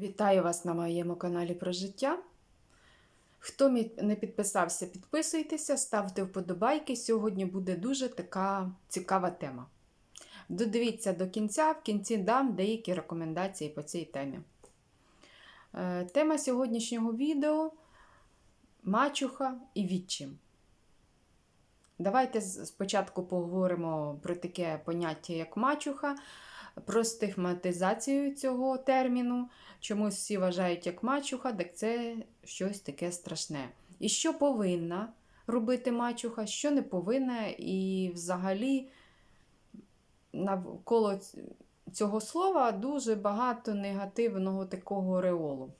Вітаю вас на моєму каналі про життя. Хто не підписався, підписуйтеся, ставте вподобайки. Сьогодні буде дуже така цікава тема. Додивіться до кінця, в кінці дам деякі рекомендації по цій темі. Е, Тема сьогоднішнього відео мачуха і відчим. Давайте спочатку поговоримо про таке поняття, як мачуха, про стигматизацію цього терміну. Чомусь всі вважають як мачуха, так це щось таке страшне. І що повинна робити мачуха, що не повинна, і взагалі навколо цього слова дуже багато негативного такого реолу.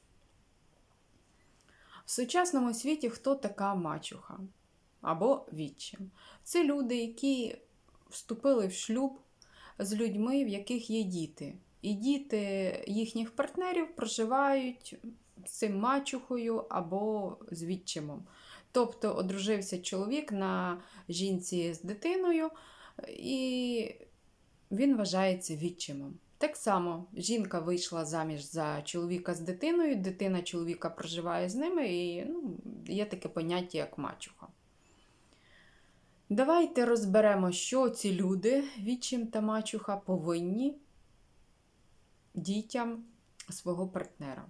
В сучасному світі хто така мачуха або відчим? Це люди, які вступили в шлюб з людьми, в яких є діти. І діти їхніх партнерів проживають з цим мачухою або з відчимом. Тобто одружився чоловік на жінці з дитиною, і він вважається відчимом. Так само жінка вийшла заміж за чоловіка з дитиною, дитина чоловіка проживає з ними, і ну, є таке поняття, як мачуха. Давайте розберемо, що ці люди, відчим та мачуха, повинні дітям свого партнера.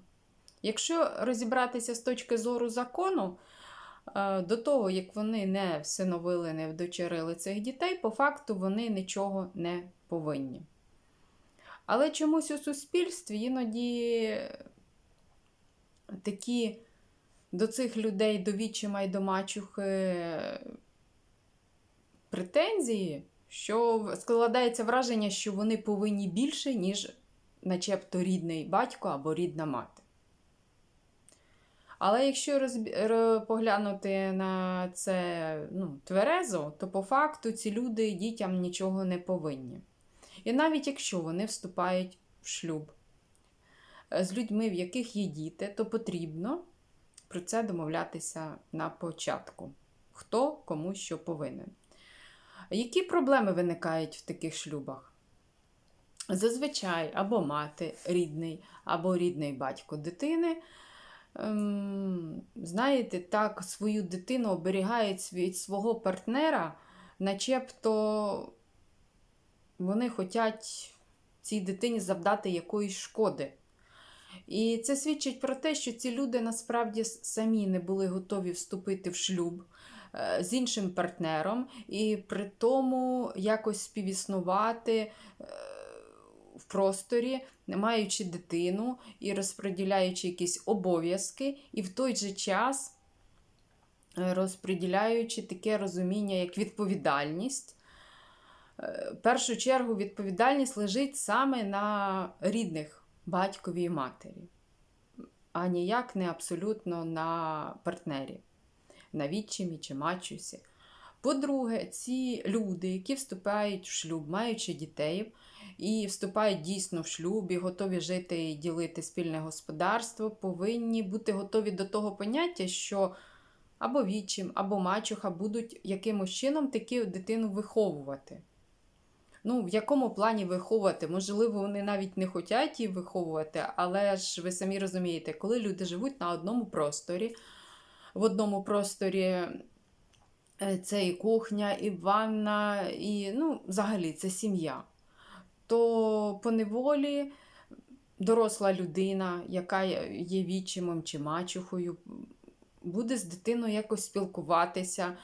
Якщо розібратися з точки зору закону, е, до того, як вони не всиновили, не вдочерили цих дітей, по факту вони нічого не повинні. Але чомусь у суспільстві іноді такі до цих людей, до відчима і до мачухи претензії, що складається враження, що вони повинні більше, ніж начебто рідний батько або рідна мати. Але якщо розбі... поглянути на це ну, тверезо, то по факту ці люди дітям нічого не повинні. І навіть якщо вони вступають в шлюб е, з людьми, в яких є діти, то потрібно про це домовлятися на початку. Хто кому що повинен. Які проблеми виникають в таких шлюбах? Зазвичай або мати рідний, або рідний батько дитини. ем, Знаєте, так свою дитину оберігають від свого партнера, начебто вони хочуть цій дитині завдати якоїсь шкоди. І це свідчить про те, що ці люди насправді самі не були готові вступити в шлюб з іншим партнером, і при тому якось співіснувати е, в просторі, маючи дитину і розподіляючи якісь обов'язки, і в той же час е, розподіляючи таке розуміння, як відповідальність. Е, В першу чергу відповідальність лежить саме на рідних батькові і матері, а ніяк не абсолютно на партнері, на відчимі чи мачусі. По-друге, ці люди, які вступають в шлюб, маючи дітей, і вступають дійсно в шлюб, і готові жити і ділити спільне господарство, повинні бути готові до того поняття, що або відчим, або мачуха будуть якимось чином таку дитину виховувати. Ну, в якому плані виховувати? Можливо, вони навіть не хочуть її виховувати, але ж ви самі розумієте, коли люди живуть на одному просторі, в одному просторі е, це і кухня, і ванна, і ну, взагалі це сім'я, то по неволі доросла людина, яка є відчимом чи мачухою, буде з дитиною якось спілкуватися,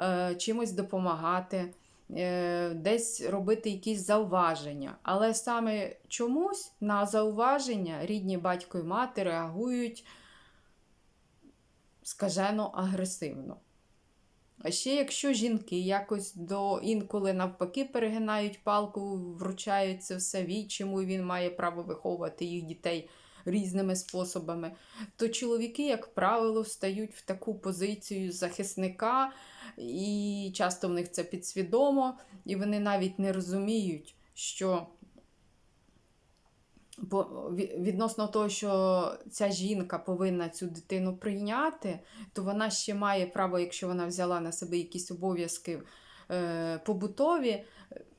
е, чимось допомагати, е, десь робити якісь зауваження. Але саме чомусь на зауваження рідні батько і мати реагують скажено агресивно. А ще якщо жінки якось до інколи навпаки перегинають палку, вручають це все відчиму, і він має право виховувати їх дітей різними способами, то чоловіки, як правило, стають в таку позицію захисника, і часто в них це підсвідомо, і вони навіть не розуміють, що відносно того, що ця жінка повинна цю дитину прийняти, то вона ще має право, якщо вона взяла на себе якісь обов'язки е, побутові, е,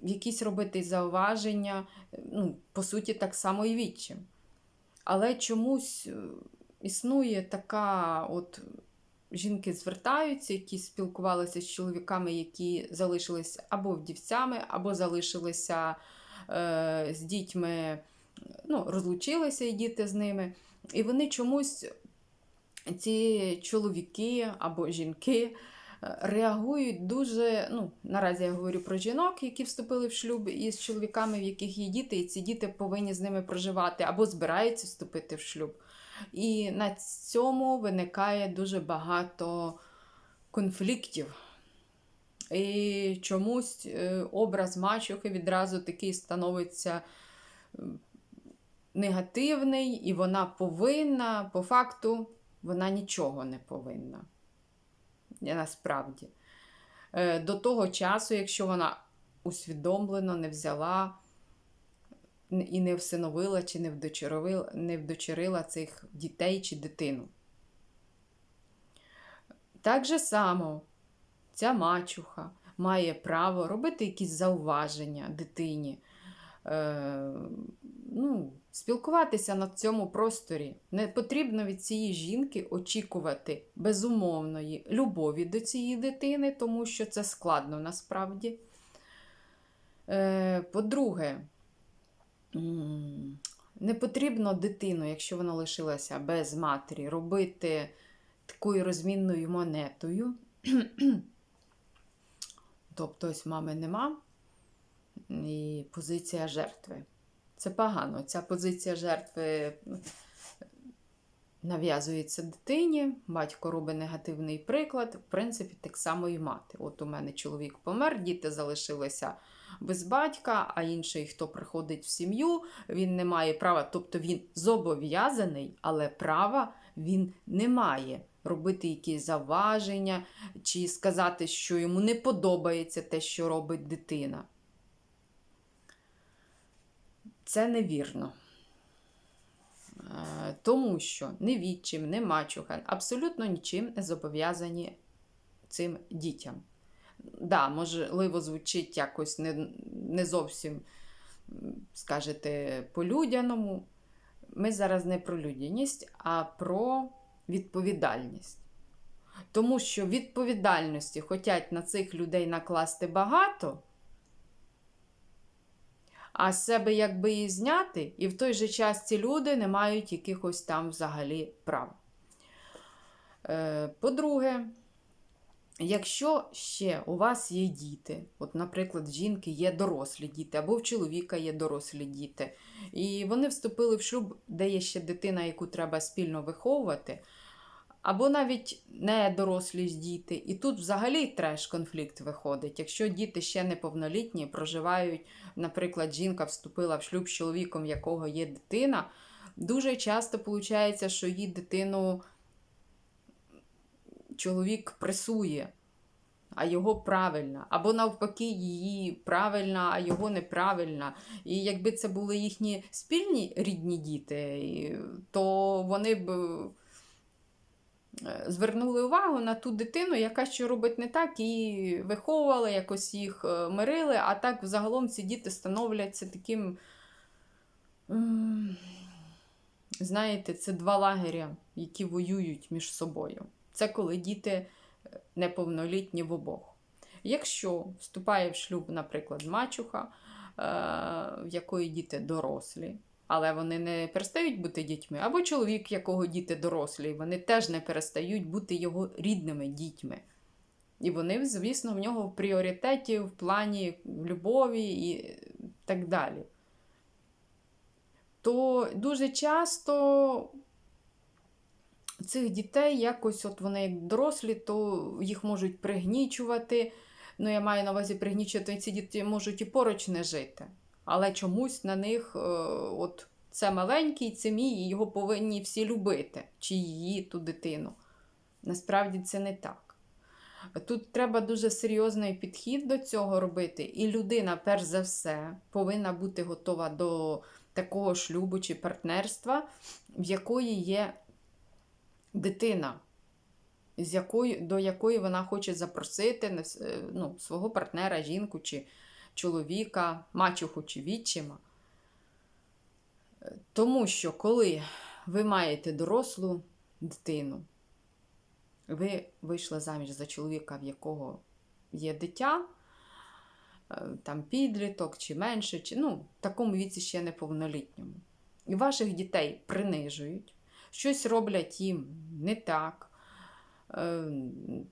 якісь робити зауваження, е, ну, по суті, так само і відчим. Але чомусь існує така, от жінки звертаються, які спілкувалися з чоловіками, які залишилися або вдівцями, або залишилися е, з дітьми, ну, розлучилися і діти з ними. І вони чомусь, ці чоловіки або жінки, е, реагують дуже. ну, Наразі я говорю про жінок, які вступили в шлюб із чоловіками, в яких є діти, і ці діти повинні з ними проживати або збираються вступити в шлюб. І на цьому виникає дуже багато конфліктів. І чомусь е, образ мачухи відразу такий становиться негативний, і вона повинна, по факту, вона нічого не повинна. Насправді. Е, До того часу, якщо вона усвідомлено не взяла і не всиновила чи не вдочерила, не вдочерила цих дітей чи дитину. Так же само ця мачуха має право робити якісь зауваження дитині, е, ну, спілкуватися на цьому просторі. Не потрібно від цієї жінки очікувати безумовної любові до цієї дитини, тому що це складно насправді. Е, По-друге, Не потрібно дитину, якщо вона лишилася без матері, робити такою розмінною монетою. Тобто, ось мами нема і позиція жертви. Це погано. Ця позиція жертви нав'язується дитині, батько робить негативний приклад, в принципі, так само і мати. От у мене чоловік помер, діти залишилися без батька, а інший, хто приходить в сім'ю, він не має права, тобто він зобов'язаний, але права він не має робити якісь заваження чи сказати, що йому не подобається те, що робить дитина. Це невірно. Е, Тому що ні відчим, ні мачуха абсолютно нічим не зобов'язані цим дітям. Да, можливо, звучить якось не, не зовсім, скажете, по-людяному. Ми зараз не про людяність, а про відповідальність. Тому що відповідальності хочуть на цих людей накласти багато, а себе якби і зняти, і в той же час ці люди не мають якихось там взагалі прав. Е, По-друге, Якщо ще у вас є діти, от, наприклад, в жінки є дорослі діти, або в чоловіка є дорослі діти, і вони вступили в шлюб, де є ще дитина, яку треба спільно виховувати, або навіть не дорослі діти, і тут взагалі треш конфлікт виходить. Якщо діти ще неповнолітні, проживають, наприклад, жінка вступила в шлюб з чоловіком, якого є дитина, дуже часто виходить, що її дитину чоловік пресує, а його правильна. Або навпаки, її правильна, а його неправильна. І якби це були їхні спільні рідні діти, то вони б звернули увагу на ту дитину, яка що робить не так, і виховували, якось їх е, мирили, а так взагалом ці діти становляться таким. Знаєте, це два лагеря, які воюють між собою. Це коли діти е, неповнолітні в обох. Якщо вступає в шлюб, наприклад, мачуха, е, в якої діти дорослі, але вони не перестають бути дітьми, або чоловік, якого діти дорослі, вони теж не перестають бути його рідними дітьми. І вони, звісно, в нього в пріоритеті, в плані любові і так далі. То дуже часто цих дітей якось, от вони дорослі, то їх можуть пригнічувати. Ну, я маю на увазі пригнічувати, ці діти можуть і поруч не жити. Але чомусь на них, е, от це маленький, це мій, і його повинні всі любити, чи її, ту дитину. Насправді це не так. Тут треба дуже серйозний підхід до цього робити, і людина, перш за все, повинна бути готова до такого шлюбу чи партнерства, в якої є дитина, з якої, до якої вона хоче запросити е, ну, свого партнера, жінку чи чоловіка, мачуху чи відчима. Тому що коли ви маєте дорослу дитину, ви вийшли заміж за чоловіка, в якого є дитя, е, там підліток чи менше, чи ну, в такому віці ще неповнолітньому. І ваших дітей принижують, щось роблять їм не так,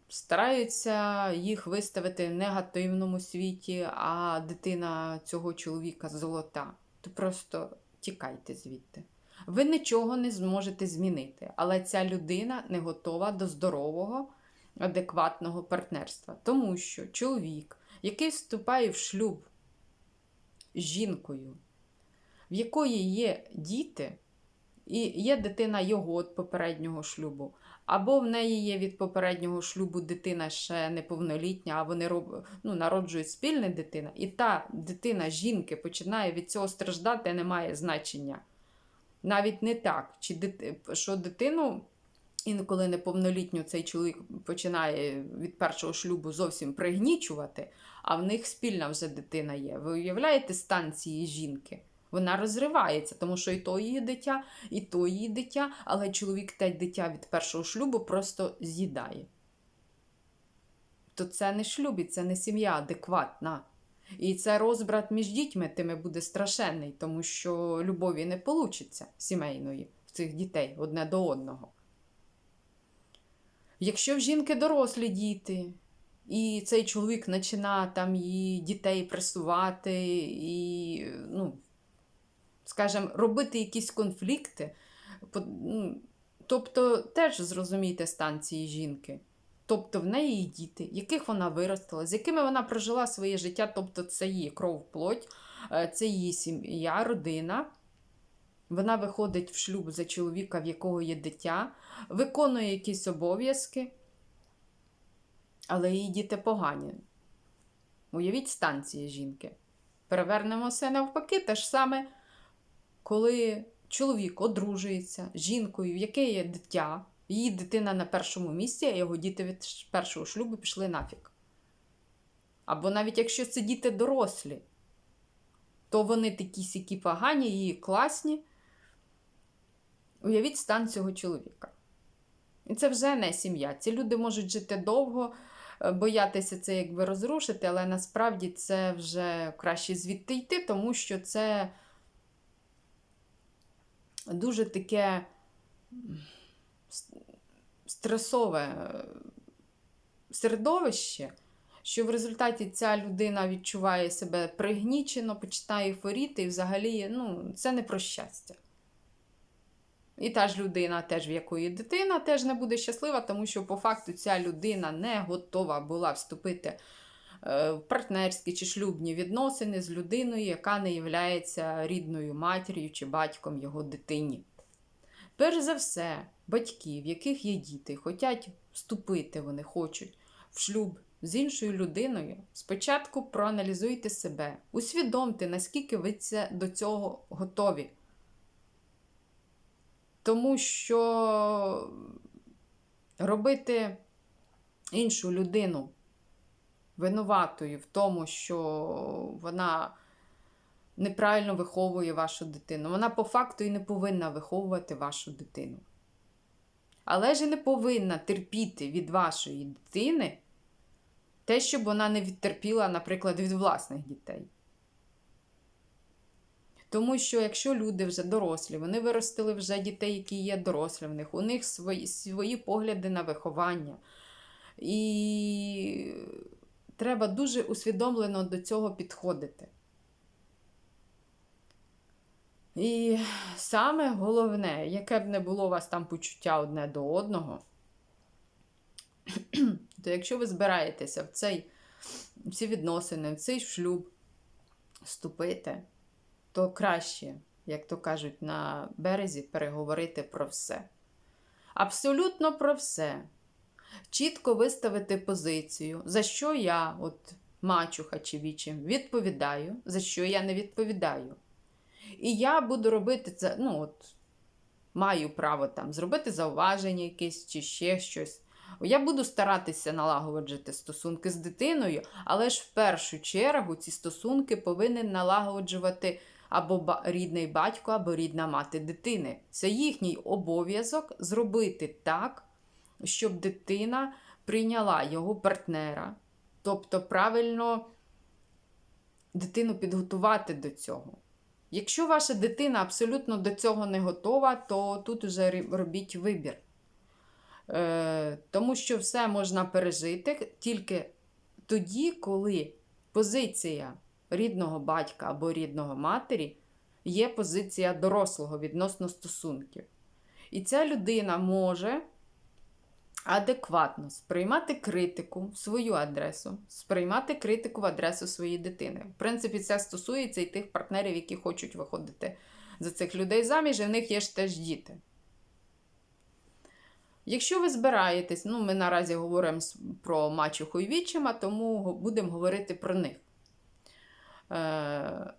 стараються їх виставити в негативному світі, а дитина цього чоловіка золота, то просто тікайте звідти. Ви нічого не зможете змінити, але ця людина не готова до здорового, адекватного партнерства. Тому що чоловік, який вступає в шлюб з жінкою, в якої є діти, і є дитина його від попереднього шлюбу, або в неї є від попереднього шлюбу дитина ще неповнолітня, а вони роб... ну, народжують спільне дитина, і та дитина жінки починає від цього страждати, не має значення. Навіть не так, чи дит... що дитину інколи неповнолітню цей чоловік починає від першого шлюбу зовсім пригнічувати, а в них спільна вже дитина є. Ви уявляєте стан цієї жінки? Вона розривається, тому що і то її дитя, і то її дитя, але чоловік те дитя від першого шлюбу просто з'їдає. То це не шлюб, і це не сім'я адекватна. І це розбрат між дітьми тими буде страшенний, тому що любові не получиться сімейної в цих дітей одне до одного. Якщо в жінки дорослі діти, і цей чоловік починає там її дітей пресувати, і, ну, скажімо, робити якісь конфлікти, ну, тобто теж зрозумійте стан цієї жінки. Тобто в неї є діти, яких вона виростила, з якими вона прожила своє життя, тобто це її кров, плоть, е, це її сім'я, родина. Вона виходить в шлюб за чоловіка, в якого є дитя, виконує якісь обов'язки, але її діти погані. Уявіть стан цієї жінки. Перевернемо все навпаки, те ж саме, коли чоловік одружується з жінкою, в якої є дитя, її дитина на першому місці, а його діти від першого шлюбу пішли нафіг. Або навіть якщо це діти дорослі, то вони такі сякі погані, її класні. Уявіть стан цього чоловіка. І це вже не сім'я. Ці люди можуть жити довго, е, боятися це якби розрушити, але насправді це вже краще звідти йти, тому що це дуже таке стресове е, середовище, що в результаті ця людина відчуває себе пригнічено, починає хворіти, і взагалі ну, це не про щастя. І та ж людина, теж в якої дитина, теж не буде щаслива, тому що по факту ця людина не готова була вступити партнерські чи шлюбні відносини з людиною, яка не є рідною матір'ю чи батьком його дитині. Перш за все, батьки, в яких є діти, хочуть вступити, вони хочуть в шлюб з іншою людиною, спочатку проаналізуйте себе, усвідомте, наскільки ви це, до цього готові. Тому що робити іншу людину винуватою в тому, що вона неправильно виховує вашу дитину. Вона по факту і не повинна виховувати вашу дитину. Але ж не повинна терпіти від вашої дитини те, щоб вона не відтерпіла, наприклад, від власних дітей. Тому що якщо люди вже дорослі, вони виростили вже дітей, які є дорослі в них, у них свої, свої погляди на виховання. І треба дуже усвідомлено до цього підходити. І саме головне, яке б не було у вас там почуття одне до одного, то якщо ви збираєтеся в цей, в ці відносини, в цей шлюб вступити, то краще, як то кажуть, на березі переговорити про все. Абсолютно про все. Чітко виставити позицію, за що я, от мачуха чи вічим, відповідаю, за що я не відповідаю. І я буду робити це, ну от, маю право там зробити зауваження якесь чи ще щось. Я буду старатися налагоджувати стосунки з дитиною, але ж в першу чергу ці стосунки повинен налагоджувати або рідний батько, або рідна мати дитини. Це їхній обов'язок зробити так, щоб дитина прийняла його партнера, тобто правильно дитину підготувати до цього. Якщо ваша дитина абсолютно до цього не готова, то тут вже робіть вибір. Е, тому що все можна пережити тільки тоді, коли позиція рідного батька або рідного матері є позиція дорослого відносно стосунків. І ця людина може адекватно сприймати критику в свою адресу, сприймати критику в адресу своєї дитини. В принципі, це стосується і тих партнерів, які хочуть виходити за цих людей заміж, і в них є ж теж діти. Якщо ви збираєтесь, ну ми наразі говоримо про мачуху і відчима, тому будемо говорити про них. Е,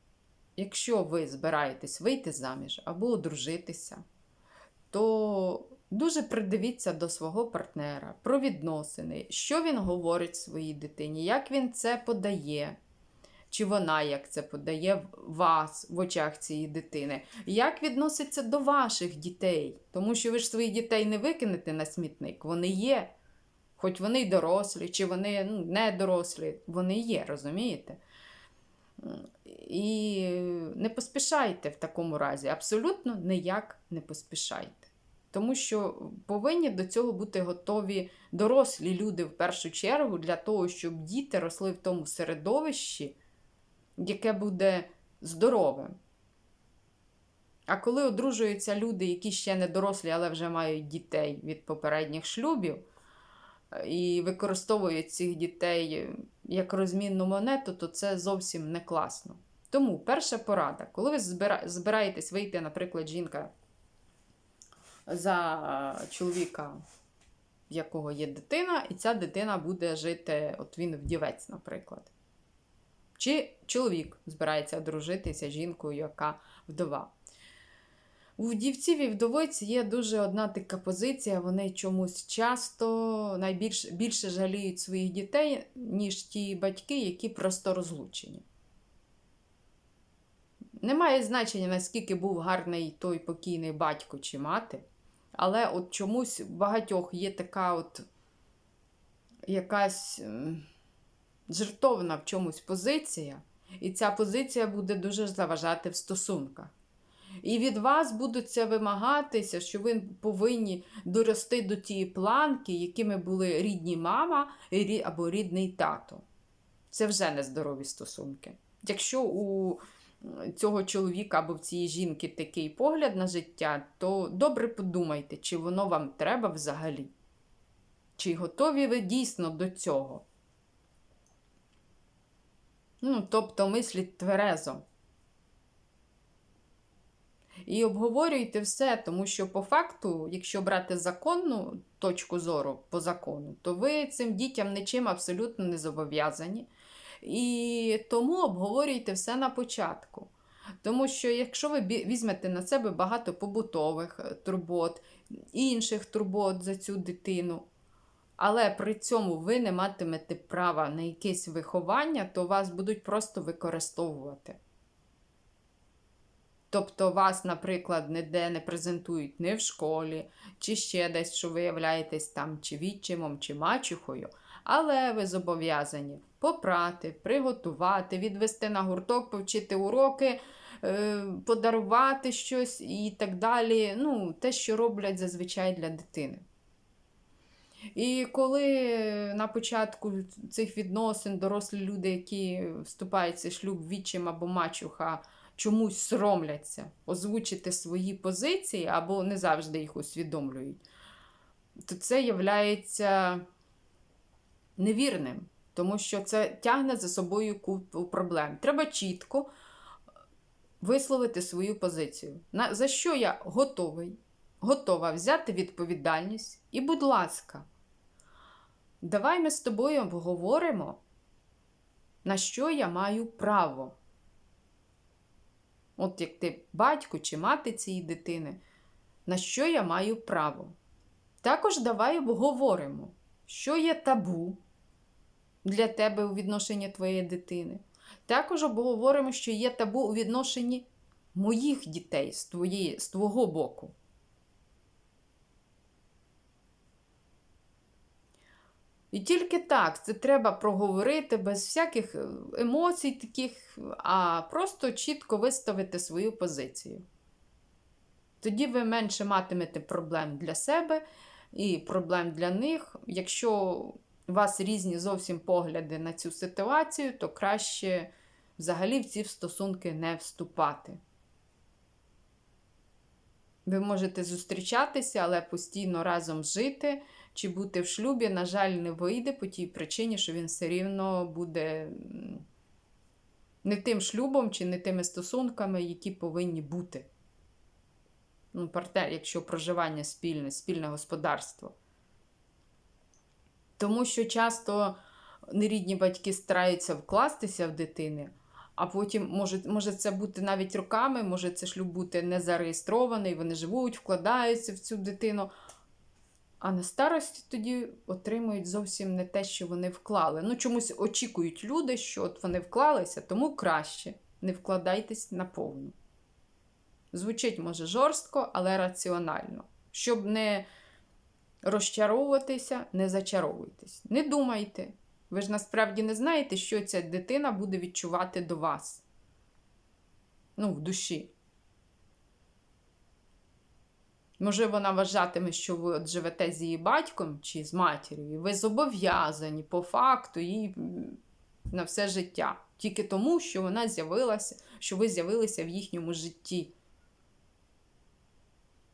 якщо ви збираєтесь вийти заміж або одружитися, то дуже придивіться до свого партнера, про відносини, що він говорить своїй дитині, як він це подає, чи вона як це подає вас в очах цієї дитини, як відноситься до ваших дітей, тому що ви ж своїх дітей не викинете на смітник, вони є. Хоч вони й дорослі, чи вони ну, не дорослі, вони є, розумієте? І не поспішайте в такому разі, абсолютно ніяк не поспішайте. Тому що повинні до цього бути готові дорослі люди в першу чергу для того, щоб діти росли в тому середовищі, яке буде здоровим. А коли одружуються люди, які ще не дорослі, але вже мають дітей від попередніх шлюбів, і використовують цих дітей як розмінну монету, то це зовсім не класно. Тому перша порада, коли ви збираєтесь вийти, наприклад, жінка за чоловіка, в якого є дитина, і ця дитина буде жити, от він вдівець, наприклад. Чи чоловік збирається одружитися жінкою, яка вдова. У вдівців і вдовиць є дуже одна така позиція. Вони чомусь часто найбільше більше жаліють своїх дітей, ніж ті батьки, які просто розлучені. Немає значення, наскільки був гарний той покійний батько чи мати, але от чомусь багатьох є така от якась ем, жертовна в чомусь позиція, і ця позиція буде дуже заважати в стосунках. І від вас будуть це вимагатися, що ви повинні дорости до тієї планки, якими були рідні мама або рідний тато. Це вже нездорові стосунки. Якщо у цього чоловіка або в цієї жінки такий погляд на життя, то добре подумайте, чи воно вам треба взагалі. Чи готові ви дійсно до цього? Ну, тобто мисліть тверезо. І обговорюйте все, тому що по факту, якщо брати законну точку зору по закону, то ви цим дітям нічим абсолютно не зобов'язані. І тому обговорюйте все на початку. Тому що якщо ви візьмете на себе багато побутових е, турбот, інших турбот за цю дитину, але при цьому ви не матимете права на якесь виховання, то вас будуть просто використовувати. Тобто вас, наприклад, ніде не презентують ні в школі, чи ще десь, що ви являєтесь там чи відчимом, чи мачухою, але ви зобов'язані попрати, приготувати, відвести на гурток, повчити уроки, е, подарувати щось і так далі. Ну, те, що роблять зазвичай для дитини. І коли на початку цих відносин дорослі люди, які вступають в цей шлюб відчим або мачуха, чомусь соромляться озвучити свої позиції або не завжди їх усвідомлюють, то це являється невірним, тому що це тягне за собою купу проблем. Треба чітко висловити свою позицію. На, за що я готовий, готова взяти відповідальність і, будь ласка, давай ми з тобою обговоримо, на що я маю право. От як ти батько чи мати цієї дитини, на що я маю право. Також давай обговоримо, що є табу для тебе у відношенні твоєї дитини. Також обговоримо, що є табу у відношенні моїх дітей з, твої, з твого боку. І тільки так це треба проговорити без всяких е, емоцій, таких, а просто чітко виставити свою позицію. Тоді ви менше матимете проблем для себе і проблем для них. Якщо у вас різні зовсім погляди на цю ситуацію, то краще взагалі в ці стосунки не вступати. Ви можете зустрічатися, але постійно разом жити чи бути в шлюбі, на жаль, не вийде по тій причині, що він все рівно буде не тим шлюбом чи не тими стосунками, які повинні бути. Ну, партнер, якщо проживання спільне, спільне господарство. Тому що часто нерідні батьки стараються вкластися в дитини, а потім може, може це бути навіть роками, може це шлюб бути не зареєстрований, вони живуть, вкладаються в цю дитину. А на старості тоді отримують зовсім не те, що вони вклали. Ну, чомусь очікують люди, що от вони вклалися, тому краще не вкладайтесь наповну. Звучить, може, жорстко, але раціонально. Щоб не розчаровуватися, не зачаровуйтесь. Не думайте. Ви ж насправді не знаєте, що ця дитина буде відчувати до вас. Ну, в душі. Може, вона вважатиме, що ви от живете з її батьком чи з матір'ю, і ви зобов'язані по факту їй на все життя. Тільки тому, що вона з'явилася, що ви з'явилися в їхньому житті.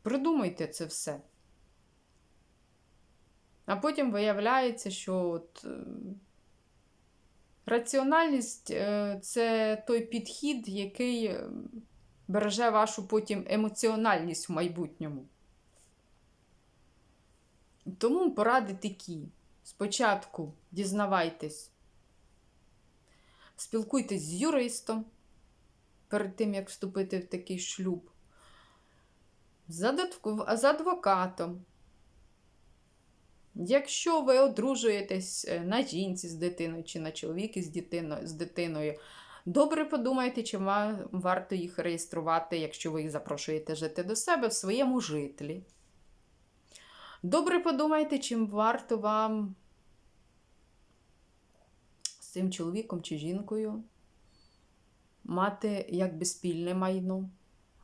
Придумайте це все. А потім виявляється, що от, е, раціональність е, це той підхід, який е, береже вашу потім емоціональність в майбутньому. Тому поради такі. Спочатку дізнавайтесь, спілкуйтесь з юристом перед тим, як вступити в такий шлюб, з адвокатом. Якщо ви одружуєтесь на жінці з дитиною чи на чоловіки з дитиною, з дитиною, добре подумайте, чи вам варто їх реєструвати, якщо ви їх запрошуєте жити до себе в своєму житлі. Добре подумайте, чим варто вам з цим чоловіком чи жінкою мати якби спільне майно.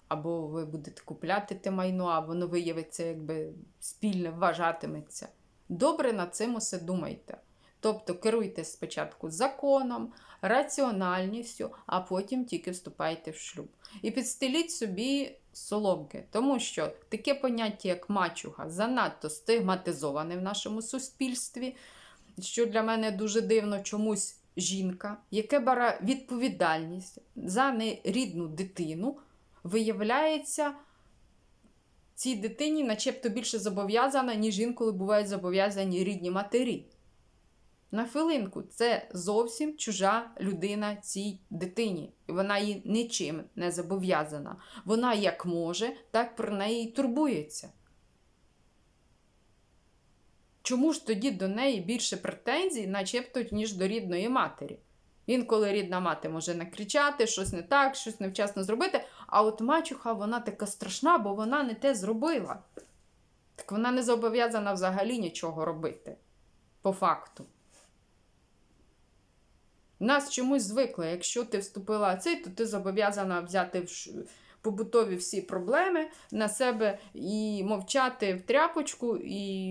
Або ви будете купляти те майно, а воно виявиться, якби спільне вважатиметься. Добре над цим усе думайте. Тобто керуйте спочатку законом, раціональністю, а потім тільки вступайте в шлюб. І підстеліть собі соломки, тому що таке поняття, як мачуга, занадто стигматизоване в нашому суспільстві, що для мене дуже дивно чомусь жінка, яка бере відповідальність за нерідну дитину, виявляється. Цій дитині начебто більше зобов'язана, ніж інколи бувають зобов'язані рідні матері. На хвилинку, це зовсім чужа людина цій дитині. І вона їй нічим не зобов'язана. Вона як може, так про неї турбується. Чому ж тоді до неї більше претензій, начебто, ніж до рідної матері? Інколи рідна мати може накричати, щось не так, щось невчасно зробити, а от мачуха вона така страшна, бо вона не те зробила. Так вона не зобов'язана взагалі нічого робити. По факту. Нас чомусь звикли, якщо ти вступила в цей, то ти зобов'язана взяти побутові всі проблеми на себе і мовчати в тряпочку, і,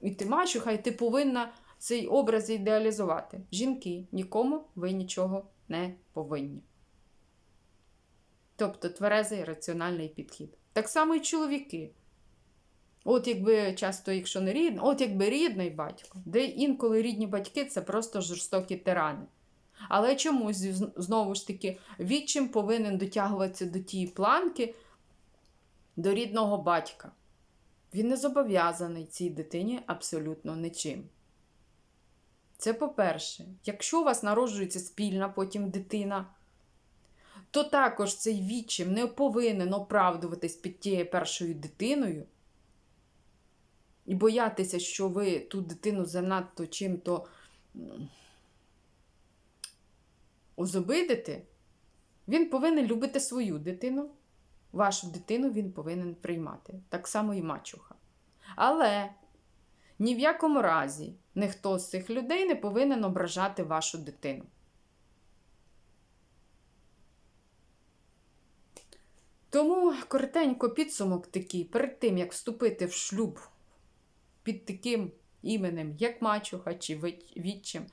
і ти мачуха, і ти повинна цей образ ідеалізувати. Жінки, нікому ви нічого не повинні. Тобто тверезий раціональний підхід. Так само і чоловіки. От якби часто, якщо не рідний, от якби рідний батько, де інколи рідні батьки це просто жорстокі тирани. Але чомусь, знову ж таки, відчим повинен дотягуватися до тієї планки, до рідного батька. Він не зобов'язаний цій дитині абсолютно нічим. Це по-перше, якщо у вас народжується спільна потім дитина, то також цей відчим не повинен оправдуватись під тією першою дитиною і боятися, що ви ту дитину занадто чим-то озобидите, Він повинен любити свою дитину, вашу дитину він повинен приймати. Так само і мачуха. Але ні в якому разі ніхто з цих людей не повинен ображати вашу дитину. Тому коротенько підсумок такий, перед тим, як вступити в шлюб під таким іменем, як мачуха чи відчим,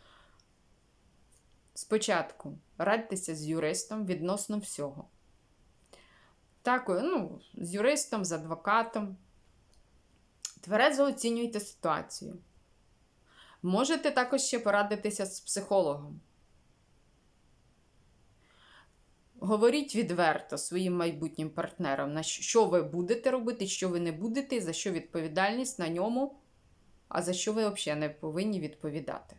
спочатку радьтеся з юристом відносно всього. Так, ну, з юристом, з адвокатом. Тверезо оцінюйте ситуацію. Можете також ще порадитися з психологом. Говоріть відверто своїм майбутнім партнерам, на що- ви будете робити, що ви не будете, за що відповідальність на ньому, а за що ви взагалі не повинні відповідати.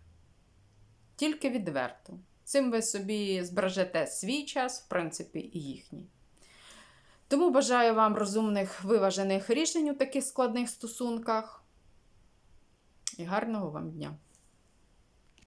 Тільки відверто. Цим ви собі збережете свій час, в принципі, і їхній. Тому бажаю вам розумних, виважених рішень у таких складних стосунках гарного вам дня!